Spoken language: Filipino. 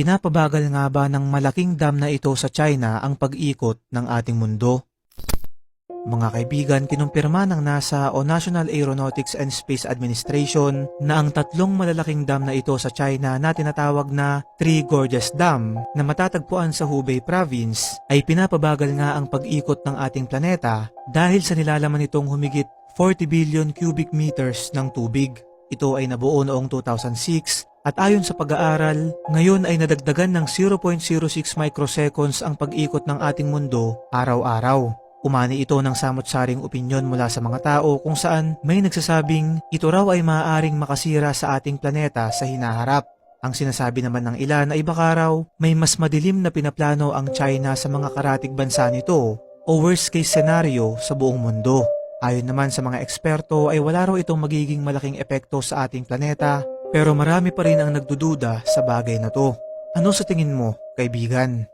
Pinapabagal nga ba ng malaking dam na ito sa China ang pag-ikot ng ating mundo? Mga kaibigan, kinumpirma ng NASA o National Aeronautics and Space Administration na ang tatlong malalaking dam na ito sa China na tinatawag na Three Gorges Dam na matatagpuan sa Hubei Province ay pinapabagal nga ang pag-ikot ng ating planeta dahil sa nilalaman nitong humigit 40 billion cubic meters ng tubig. Ito ay nabuo noong 2006 at ayon sa pag-aaral, ngayon ay nadagdagan ng 0.06 microseconds ang pag-ikot ng ating mundo araw-araw. Umani ito ng samot-saring opinyon mula sa mga tao kung saan may nagsasabing ito raw ay maaaring makasira sa ating planeta sa hinaharap. Ang sinasabi naman ng ilan ay baka raw may mas madilim na pinaplano ang China sa mga karatig bansa nito o worst case scenario sa buong mundo. Ayon naman sa mga eksperto ay wala raw itong magiging malaking epekto sa ating planeta pero marami pa rin ang nagdududa sa bagay na to. Ano sa tingin mo, kaibigan?